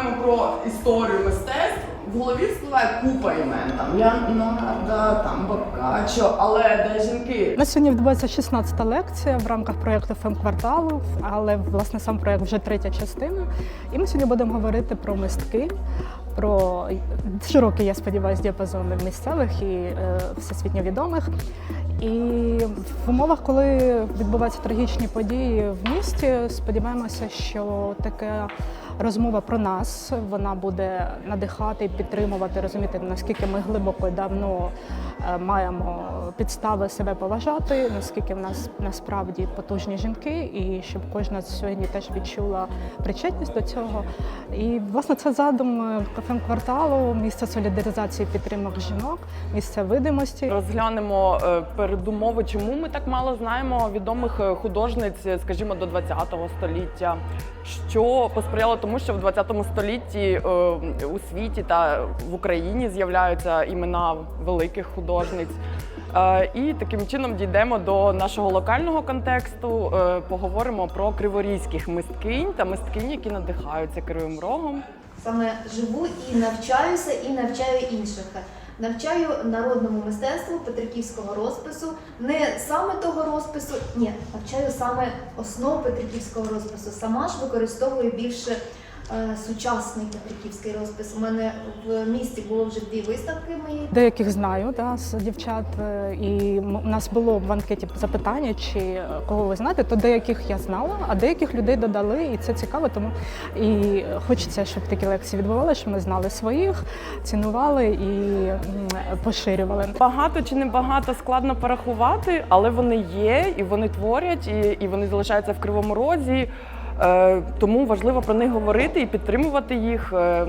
думаємо про історію мистецтв, в голові спливає купа імен. Там Леонардо, там Боккаччо, але де жінки? У нас сьогодні відбувається 16-та лекція в рамках проєкту Фемкварталу, але власне сам проєкт вже третя частина. І ми сьогодні будемо говорити про мистки, про широкий, я сподіваюся, діапазон місцевих і е, всесвітньо відомих. І в умовах, коли відбуваються трагічні події в місті, сподіваємося, що така розмова про нас вона буде надихати підтримувати, розуміти, наскільки ми глибоко і давно е, маємо підстави себе поважати, наскільки в нас насправді потужні жінки, і щоб кожна сьогодні теж відчула причетність до цього. І власне це задум е, кафе кварталу, місце солідаризації підтримок жінок, місце видимості. Розглянемо е, передумови, чому ми так мало знаємо відомих е, художниць, скажімо, до 20-го століття. Що посприяло тому, що в 20 столітті е, у світі та в Україні з'являються імена великих художниць. Е, І таким чином дійдемо до нашого локального контексту. е, Поговоримо про криворізьких мисткинь та мисткинь, які надихаються кривим рогом. Саме живу і навчаюся, і навчаю інших. Навчаю народному мистецтву петриківського розпису, не саме того розпису, ні, навчаю саме основ петриківського розпису. Сама ж використовую більше сучасний петриківський розпис. У мене в місті було вже дві виставки мої. Деяких знаю да, з дівчат, е, і у нас було в анкеті запитання, чи е, кого ви знаєте, то деяких я знала, а деяких людей додали, і це цікаво. Тому і хочеться, щоб такі лекції відбувалися, щоб ми знали своїх, цінували і поширювали. Багато чи не багато складно порахувати, але вони є, і вони творять, і, і вони залишаються в кривому розі. Е, тому важливо про них говорити і підтримувати їх. Е,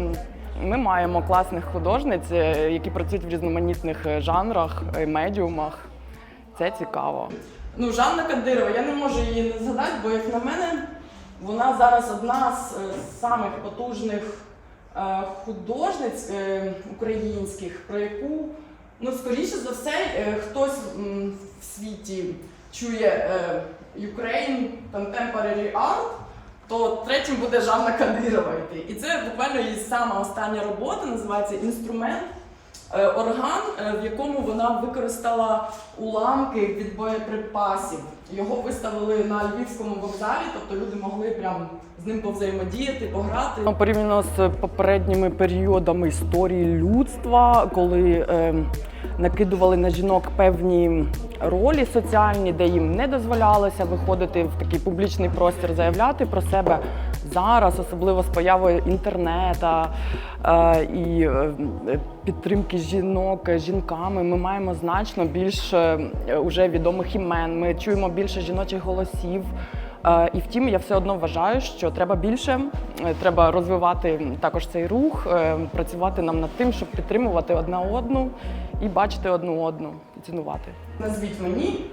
ми маємо класних художниць, е, які працюють в різноманітних жанрах, медіумах. Це цікаво. Ну, Жанна Кадирова, я не можу її не згадати, бо як на мене, вона зараз одна з самих потужних художниць українських, про яку Ну, скоріше за все, хтось в світі чує Ukraine Contemporary Art, то третім буде Жанна Кадирова йти. І це буквально її сама остання робота, називається Інструмент. е, Орган, е, в якому вона використала уламки від боєприпасів. Його виставили на львівському вокзалі, тобто люди могли прям з ним повзаємодіяти, пограти. Порівняно з попередніми періодами історії людства, коли е, накидували на жінок певні ролі соціальні, де їм не дозволялося виходити в такий публічний простір, заявляти про себе зараз, особливо з появою інтернету е, і е, підтримки жінок е, жінками. Ми маємо значно більше е, уже відомих імен. Ми чуємо більше жіночих голосів. Е, І втім, я все одно вважаю, що треба більше, треба розвивати також цей рух, е, працювати нам над тим, щоб підтримувати одна одну і бачити одну одну і цінувати. Назвіть мені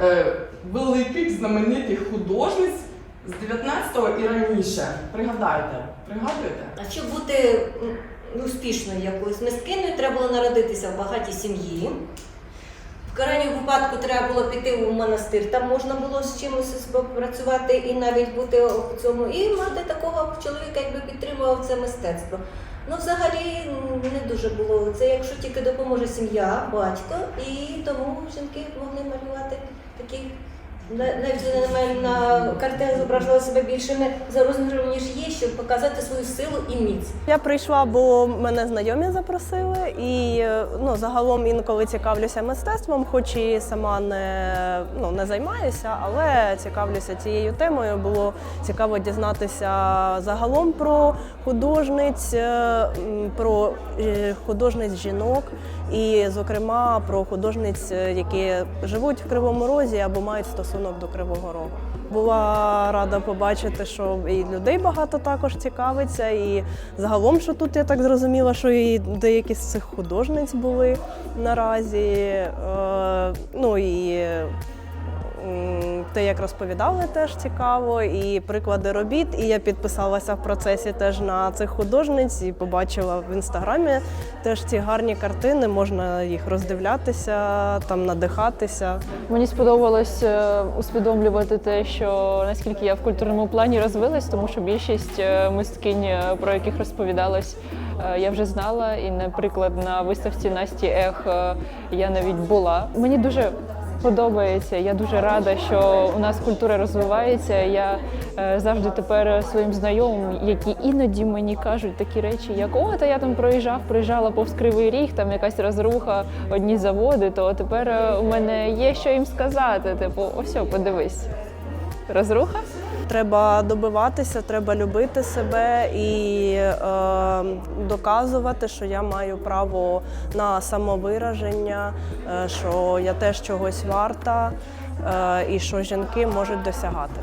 е, великих знаменитих художниць з 19-го і раніше. Пригадайте, пригадуєте? А щоб бути успішною якоюсь мисткиною, треба було народитися в багатій сім'ї. В крайньому випадку треба було піти у монастир, там можна було з чимось працювати і навіть бути в цьому, і мати такого чоловіка, якби підтримував це мистецтво. Ну, взагалі не дуже було. Це якщо тільки допоможе сім'я, батько, і тому жінки могли малювати такі. На- Навіть немає на картинах зображували себе більшими за розміром, ніж є, щоб показати свою силу і міць. Я прийшла, бо мене знайомі запросили, і е, ну, загалом інколи цікавлюся мистецтвом, хоч і сама не, ну, не займаюся, але цікавлюся цією темою. Було цікаво дізнатися загалом про художниць, е, про е, художниць жінок, і, зокрема, про художниць, які живуть в Кривому Розі або мають стосунок до Кривого Рогу. Була рада побачити, що і людей багато також цікавиться, і загалом, що тут я так зрозуміла, що і деякі з цих художниць були наразі. Е, ну і те, як розповідали, теж цікаво, і приклади робіт. І я підписалася в процесі теж на цих художниць і побачила в інстаграмі теж ці гарні картини. Можна їх роздивлятися, там надихатися. Мені сподобалось е, усвідомлювати те, що наскільки я в культурному плані розвилась, тому що більшість е, мисткинь, е, про яких розповідалось, я вже знала. І, наприклад, на виставці Насті Ех я навіть була. Мені дуже подобається. Я дуже рада, що у нас культура розвивається. Я е, завжди тепер своїм знайомим, які іноді мені кажуть такі речі, як о, та я там проїжджав, проїжджала повз кривий ріг, там якась розруха, одні заводи. То тепер е, у мене є що їм сказати. Типу, ось, подивись. Розруха? Треба добиватися, треба любити себе і е, доказувати, що я маю право на самовираження, е, що я теж чогось варта е, і що жінки можуть досягати.